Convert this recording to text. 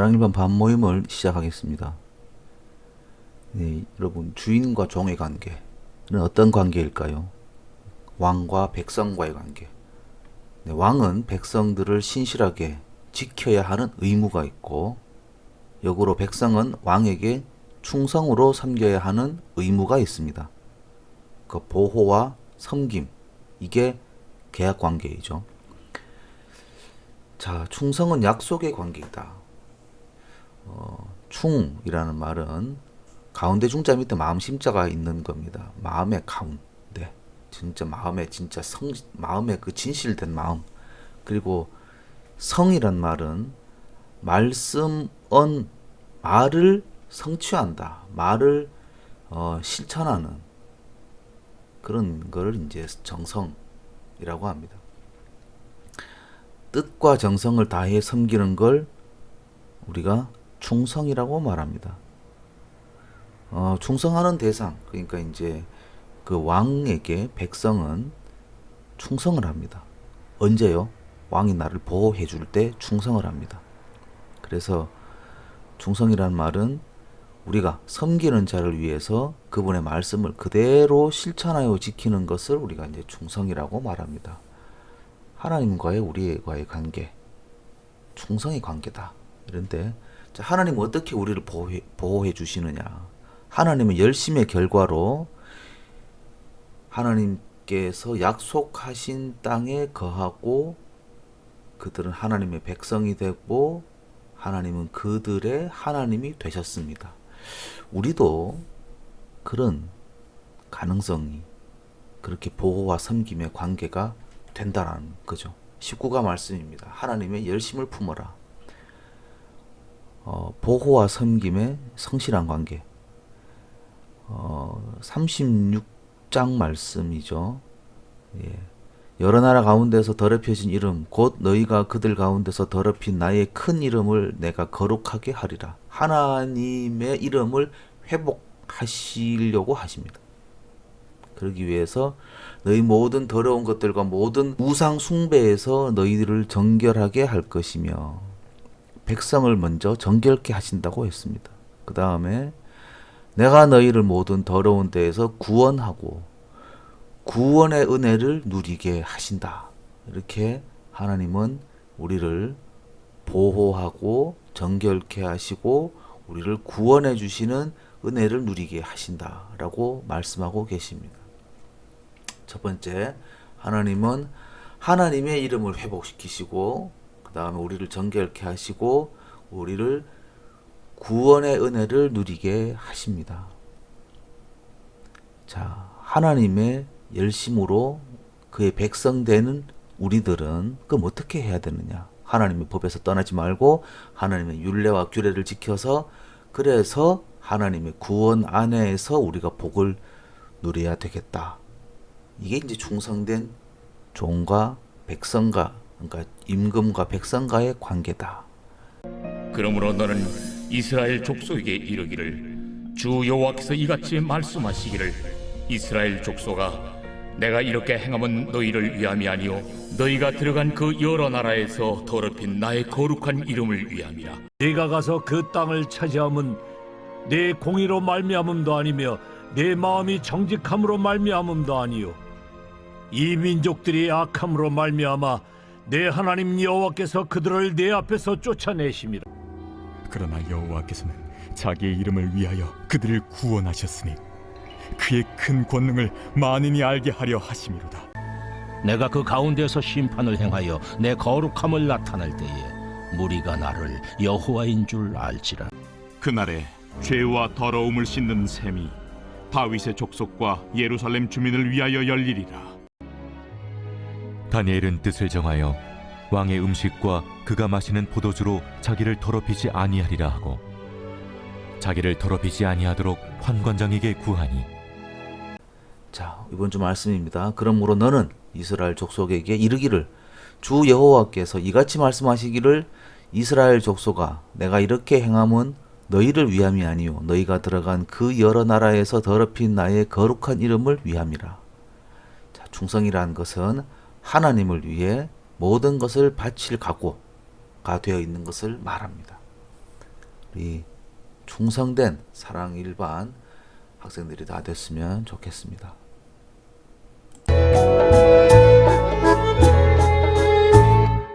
사랑일반 반모임을 시작하겠습니다. 네, 여러분 주인과 종의 관계는 어떤 관계일까요? 왕과 백성과의 관계. 네, 왕은 백성들을 신실하게 지켜야 하는 의무가 있고 역으로 백성은 왕에게 충성으로 섬겨야 하는 의무가 있습니다. 그 보호와 섬김 이게 계약 관계이죠. 자, 충성은 약속의 관계이다. 어, 충이라는 말은 가운데 중자 밑에 마음 심자가 있는 겁니다. 마음의 가운데. 진짜 마음에 진짜 성 마음에 그 진실된 마음. 그리고 성이란 말은 말씀은 말을 성취한다. 말을 어, 실천하는 그런 거를 이제 정성이라고 합니다. 뜻과 정성을 다해 섬기는 걸 우리가 충성이라고 말합니다. 어, 충성하는 대상, 그러니까 이제 그 왕에게 백성은 충성을 합니다. 언제요? 왕이 나를 보호해 줄 때 충성을 합니다. 그래서 충성이란 말은 우리가 섬기는 자를 위해서 그분의 말씀을 그대로 실천하여 지키는 것을 우리가 이제 충성이라고 말합니다. 하나님과의 우리와의 관계, 충성의 관계다. 이런데 자, 하나님은 어떻게 우리를 보호해, 보호해 주시느냐? 하나님은 열심의 결과로 하나님께서 약속하신 땅에 거하고 그들은 하나님의 백성이 되고 하나님은 그들의 하나님이 되셨습니다. 우리도 그런 가능성이 그렇게 보호와 섬김의 관계가 된다라는 거죠. 19가 말씀입니다. 하나님의 열심을 품어라. 어, 보호와 섬김의 성실한 관계. 어, 36장 말씀이죠. 예. 여러 나라 가운데서 더럽혀진 이름 곧 너희가 그들 가운데서 더럽힌 나의 큰 이름을 내가 거룩하게 하리라. 하나님의 이름을 회복하시려고 하십니다. 그러기 위해서 너희 모든 더러운 것들과 모든 우상 숭배에서 너희들을 정결하게 할 것이며 백성을 먼저 정결케 하신다고 했습니다. 그 다음에 내가 너희를 모든 더러운 데에서 구원하고 구원의 은혜를 누리게 하신다. 이렇게 하나님은 우리를 보호하고 정결케 하시고 우리를 구원해 주시는 은혜를 누리게 하신다라고 말씀하고 계십니다. 첫 번째, 하나님은 하나님의 이름을 회복시키시고 그 다음에 우리를 정결케 하시고 우리를 구원의 은혜를 누리게 하십니다. 자, 하나님의 열심으로 그의 백성 되는 우리들은 그럼 어떻게 해야 되느냐? 하나님의 법에서 떠나지 말고 하나님의 율례와 규례를 지켜서 그래서 하나님의 구원 안에서 우리가 복을 누려야 되겠다. 이게 이제 충성된 종과 백성과 그러니까 임금과 백성과의 관계다. 그러므로 너는 이스라엘 족속에게 이르기를 주 여호와께서 이같이 말씀하시기를 이스라엘 족속아 내가 이렇게 행함은 너희를 위함이 아니요 너희가 들어간 그 여러 나라에서 더럽힌 나의 거룩한 이름을 위함이라 네가 가서 그 땅을 차지함은 내 공의로 말미암음도 아니며 내 마음이 정직함으로 말미암음도 아니요 이 민족들이 악함으로 말미암아 내 하나님 여호와께서 그들을 내 앞에서 쫓아내심이라 그러나 여호와께서는 자기의 이름을 위하여 그들을 구원하셨으니 그의 큰 권능을 만인이 알게 하려 하심이로다. 내가 그 가운데서 심판을 행하여 내 거룩함을 나타낼 때에 무리가 나를 여호와인 줄 알지라 그날에 죄와 더러움을 씻는 셈이 다윗의 족속과 예루살렘 주민을 위하여 열리리라. 다니엘은 뜻을 정하여 왕의 음식과 그가 마시는 포도주로 자기를 더럽히지 아니하리라 하고 자기를 더럽히지 아니하도록 환관장에게 구하니 자, 이번 주 말씀입니다. 그러므로 너는 이스라엘 족속에게 이르기를 주 여호와께서 이같이 말씀하시기를 이스라엘 족속아 내가 이렇게 행함은 너희를 위함이 아니요 너희가 들어간 그 여러 나라에서 더럽힌 나의 거룩한 이름을 위함이라. 자, 충성이라는 것은 하나님을 위해 모든 것을 바칠 각오가 되어 있는 것을 말합니다. 우리 충성된 사랑 일반 학생들이 다 됐으면 좋겠습니다.